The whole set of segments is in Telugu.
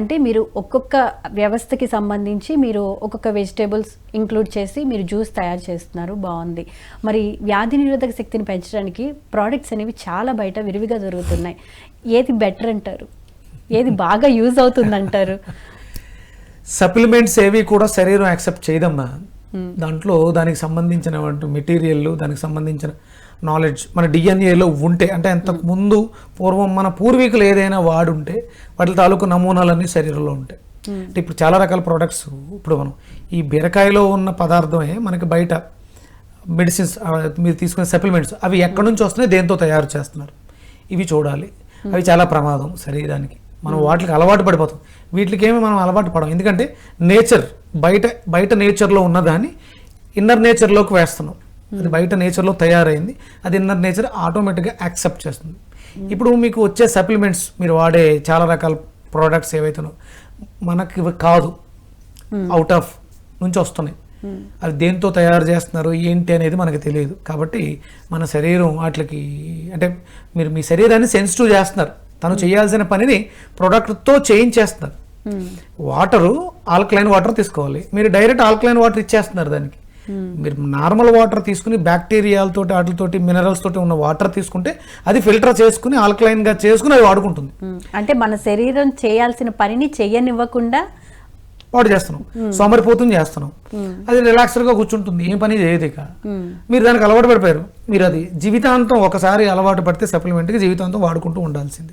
అంటే మీరు ఒక్కొక్క వ్యవస్థకి సంబంధించి మీరు ఒక్కొక్క వెజిటేబుల్స్ ఇంక్లూడ్ చేసి మీరు జ్యూస్ తయారు చేస్తున్నారు బాగుంది. మరి వ్యాధి నిరోధక శక్తిని పెంచడానికి ప్రోడక్ట్స్ అనేవి చాలా బయట విరివిగా దొరుకుతున్నాయి. ఏది బెటర్ అంటారు? ఏది బాగా యూజ్ అవుతుంది అంటారు? సప్లిమెంట్స్ ఏవి కూడా శరీరం యాక్సెప్ట్ చేయదమ్మా. దాంట్లో దానికి సంబంధించిన మెటీరియల్ దానికి సంబంధించిన నాలెడ్జ్ మన డిఎన్ఏలో ఉంటే అంటే అంతకు ముందు పూర్వం మన పూర్వీకులు ఏదైనా వాడుంటే వాటి తాలూకు నమూనాలన్నీ శరీరంలో ఉంటాయి అంటే ఇప్పుడు చాలా రకాల ప్రోడక్ట్స్ ఇప్పుడు మనం ఈ బీరకాయలో ఉన్న పదార్థమే మనకి బయట మెడిసిన్స్ మీరు తీసుకునే సప్లిమెంట్స్ అవి ఎక్కడి నుంచి వస్తున్నాయి దేంతో తయారు చేస్తున్నారు. ఇవి చూడాలి. అవి చాలా ప్రమాదం శరీరానికి. మనం వాటికి అలవాటు పడిపోతాం. వీటికి ఏమి మనం అలవాటు పడం ఎందుకంటే నేచర్ బయట బయట నేచర్లో ఉన్నదాన్ని ఇన్నర్ నేచర్లోకి వేస్తున్నాం. అది బయట నేచర్లో తయారైంది. అది ఇన్నర్ నేచర్ ఆటోమేటిక్గా యాక్సెప్ట్ చేస్తుంది. ఇప్పుడు మీకు వచ్చే సప్లిమెంట్స్ మీరు వాడే చాలా రకాల ప్రోడక్ట్స్ ఏవైతున్నాయో మనకి కాదు. అవుట్ ఆఫ్ నుంచి వస్తున్నాయి. అవి దేంతో తయారు చేస్తున్నారు? ఏంటి అనేది మనకు తెలియదు. కాబట్టి మన శరీరం వాటికి అంటే మీరు మీ శరీరాన్ని సెన్సిటివ్ చేస్తున్నారు. తను చేయాల్సిన పనిని ప్రోడక్ట్తో చేయించేస్తున్నారు వాటరు ఆల్కలైన్ వాటర్ తీసుకోవాలి. మీరు డైరెక్ట్ ఆల్కలైన్ వాటర్ ఇచ్చేస్తున్నారు దానికి. మీరు నార్మల్ వాటర్ తీసుకుని బ్యాక్టీరియాలతోటి వాటితోటి మినరల్స్ తోటి ఉన్న వాటర్ తీసుకుంటే అది ఫిల్టర్ చేసుకుని alkaline గా చేసుకుని అది వాడుకుంటుంది. అంటే మన శరీరం చేయాల్సిన పనిని చెయ్యనివ్వకుండా వాడు చేస్తున్నాం. సోమరిపోతుంది చేస్తున్నాం. అది రిలాక్స్డ్గా కూర్చుంటుంది. ఏం పని చేయదు ఇక. మీరు దానికి అలవాటు పడిపోయారు. మీరు అది జీవితాంతం ఒకసారి అలవాటు పడితే సప్లిమెంట్కి జీవితాంతం వాడుకుంటూ ఉండాల్సింది.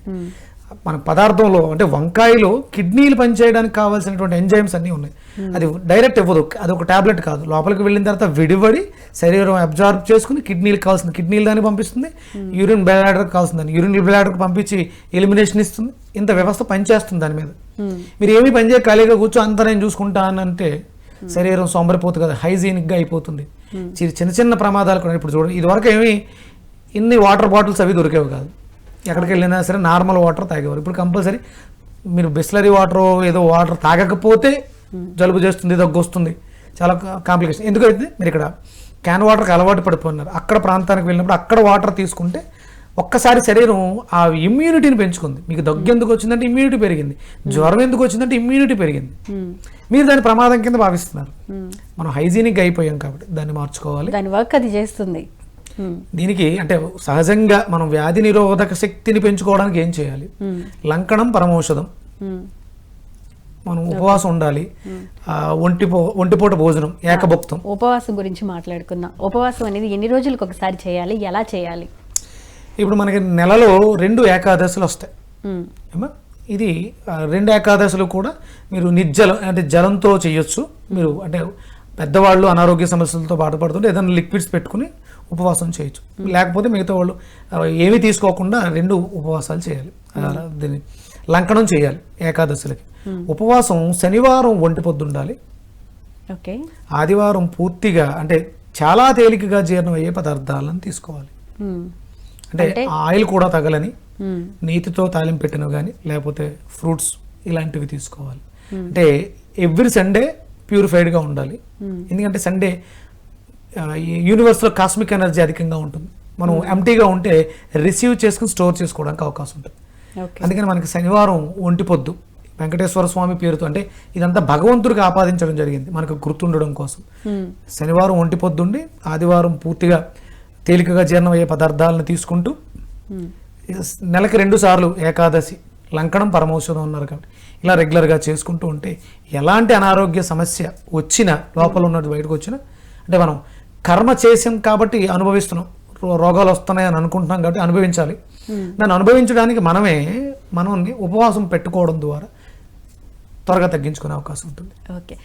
మన పదార్థంలో అంటే వంకాయలో కిడ్నీలు పనిచేయడానికి కావాల్సినటువంటి ఎంజైమ్స్ అన్నీ ఉన్నాయి. అది డైరెక్ట్ ఇవ్వదు. అది ఒక టాబ్లెట్ కాదు. లోపలికి వెళ్ళిన తర్వాత విడివడి శరీరం అబ్జార్బ్ చేసుకుని కిడ్నీలకు కావాల్సింది. కిడ్నీలు దాన్ని పంపిస్తుంది. యూరిన్ బ్లాడర్కి కావాల్సింది యూరిన్ బ్లాడర్కి పంపించి ఎలిమినేషన్ ఇస్తుంది. ఇంత వ్యవస్థ పనిచేస్తుంది దాని మీద. మీరు ఏమీ పని చేయ ఖాళీగా కూర్చో అంతా నేను చూసుకుంటానంటే శరీరం సోమరిపోతుంది కదా. హైజీనిక్గా అయిపోతుంది. చిన్న చిన్న ప్రమాదాలు కూడా ఇప్పుడు చూడండి. ఇదివరకు ఏమి ఇన్ని వాటర్ బాటిల్స్ అవి దొరికేవి కాదు. ఎక్కడికి వెళ్ళినా సరే నార్మల్ వాటర్ తాగేవారు. ఇప్పుడు కంపల్సరీ మీరు బిస్లరీ వాటర్ ఏదో వాటర్ తాగకపోతే జలుబు చేస్తుంది దగ్గు వస్తుంది చాలా కాంప్లికేషన్. ఎందుకైతే మీరు ఇక్కడ క్యాన్ వాటర్కి అలవాటు పడిపోయినారు అక్కడ ప్రాంతానికి వెళ్ళినప్పుడు అక్కడ వాటర్ తీసుకుంటే ఒక్కసారి శరీరం ఆ ఇమ్యూనిటీని పెంచుకుంది. మీకు దగ్గు ఎందుకు వచ్చిందంటే ఇమ్యూనిటీ పెరిగింది. జ్వరం ఎందుకు వచ్చిందంటే ఇమ్యూనిటీ పెరిగింది. మీరు దాని ప్రమాదం కింద భావిస్తున్నారు. మనం హైజీనిక్ అయిపోయాం కాబట్టి దాన్ని మార్చుకోవాలి. దాని వర్క్ అది చేస్తుంది. దీనికి అంటే సహజంగా మనం వ్యాధి నిరోధక శక్తిని పెంచుకోవడానికి ఏం చేయాలి? లంకణం పరమౌషధం. మనం ఉపవాసం ఉండాలి. ఒంటిపో ఒంటిపూట భోజనం ఏకభుక్తం. ఉపవాసం గురించి మాట్లాడుకుందాం ఉపవాసం అనేది ఎన్ని రోజులకు ఒకసారి చేయాలి? ఎలా చేయాలి? ఇప్పుడు మనకి నెలలో రెండు ఏకాదశులు వస్తాయి. ఇది రెండు ఏకాదశులు కూడా మీరు నిర్జలం అంటే జలంతో చేయొచ్చు. మీరు అంటే పెద్దవాళ్ళు అనారోగ్య సమస్యలతో బాధపడుతుంటే ఏదైనా లిక్విడ్స్ పెట్టుకుని ఉపవాసం చేయొచ్చు. లేకపోతే మిగతా వాళ్ళు ఏమీ తీసుకోకుండా రెండు ఉపవాసాలు చేయాలి. దీన్ని లంకనం చేయాలి ఏకాదశులకి. ఉపవాసం శనివారం ఒంటి పొద్దు ఉండాలి. ఓకే. ఆదివారం పూర్తిగా అంటే చాలా తేలికగా జీర్ణం అయ్యే పదార్థాలను తీసుకోవాలి. అంటే ఆయిల్ కూడా తగలని. నీతితో తాలింపు పెట్టినవి కానీ లేకపోతే ఫ్రూట్స్ ఇలాంటివి తీసుకోవాలి. అంటే ఎవ్రీ సండే ప్యూరిఫైడ్గా ఉండాలి. ఎందుకంటే సండే యూనివర్స్లో కాస్మిక్ ఎనర్జీ అధికంగా ఉంటుంది. మనం ఎంటీగా ఉంటే రిసీవ్ చేసుకుని స్టోర్ చేసుకోవడానికి అవకాశం ఉంటుంది. అందుకని మనకి శనివారం ఒంటి పొద్దు వెంకటేశ్వర స్వామి పేరుతో అంటే ఇదంతా భగవంతుడికి ఆపాదించడం జరిగింది. మనకు గుర్తుండడం కోసం. మ్మ్. శనివారం ఒంటి పొద్దుండి ఆదివారం పూర్తిగా తేలికగా జీర్ణమయ్యే పదార్థాలను తీసుకుంటూ. ఎస్, నెలకి రెండు సార్లు ఏకాదశి లంకణం పరమౌషధం ఉన్నారు కాబట్టి ఇలా రెగ్యులర్గా చేసుకుంటూ ఉంటే ఎలాంటి అనారోగ్య సమస్య వచ్చినా లోపల ఉన్నది బయటకు వచ్చినా అంటే మనం కర్మ చేసాం కాబట్టి అనుభవిస్తున్నాం. రోగాలు వస్తున్నాయి అని అనుకుంటున్నాం కాబట్టి అనుభవించాలి. దాన్ని అనుభవించడానికి మనమే మనల్ని ఉపవాసం పెట్టుకోవడం ద్వారా త్వరగా తగ్గించుకునే అవకాశం ఉంటుంది. ఓకే.